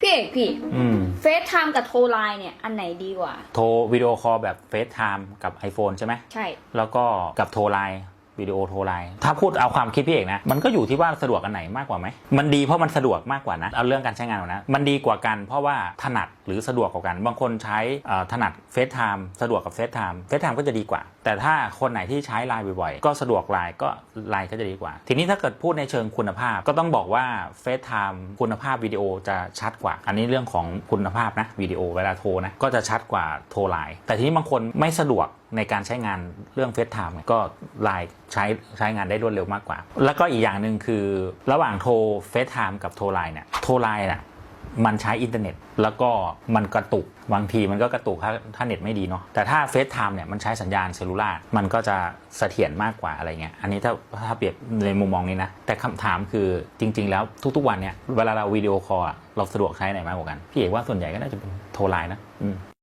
พี่เอกพี่อืม เฟซไทม์กับโทรไลน์เนี่ย อันไหนดีกว่า โทรวิดีโอคอลแบบเฟซไทม์กับ iPhone ใช่ไหม ใช่ แล้วก็กับโทรไลน์วิดีโอโทรไลน์ถ้าพูดเอาความคิดพี่เอกนะ มันก็อยู่ที่ว่าสะดวกอันไหนมากกว่าไหม มันดีเพราะมันสะดวกมากกว่านะ เอาเรื่องการใช้งานก่อนนะ มันดีกว่ากันเพราะว่าถนัดหรือสะดวกกว่ากัน บางคนใช้เอ่อถนัดเฟซไทม์สะดวกกับเฟซไทม์เฟซไทม์ก็จะดีกว่าแต่ถ้าคนไหนที่ใช้ไลน์บ่อยๆ ก็สะดวกไลน์ก็ไลน์ก็จะดีกว่า ทีนี้ถ้าเกิดพูดในเชิงคุณภาพ ก็ต้องบอกว่าเฟซไทม์คุณภาพวิดีโอจะชัดกว่า อันนี้เรื่องของคุณภาพนะวิดีโอเวลาโทรนะก็จะชัดกว่าโทรไลน์แต่ทีนี้บางคนไม่สะดวกในการใช้งานเรื่องเฟซไทม์ก็ไลน์ใช้ใช้งานได้รวดเร็วมากกว่า แล้วก็อีกอย่างหนึ่งคือระหว่างโทรเฟซไทม์กับโทรไลน์เนี่ยโทรไลน์น่ะ มันใช้อินเทอร์เน็ต แล้วก็มันกระตุกบางทีมันก็กระตุกถ้าถ้าเน็ตไม่ดีเนาะแต่ถ้าเฟซไทม์เนี่ยมันใช้สัญญาณเซลลูล่ามันก็จะเสถียรมากกว่าอะไรเงี้ยอันนี้ถ้าถ้าเปรียบในมุมมองนี้นะ แต่คำถามคือจริง ๆ แล้วทุกๆวันเนี่ยเวลาเราวิดีโอคอลเราสะดวกใช้ไหนมากกว่ากัน พี่เอกว่าส่วนใหญ่ก็น่าจะเป็นโทรไลน์นะ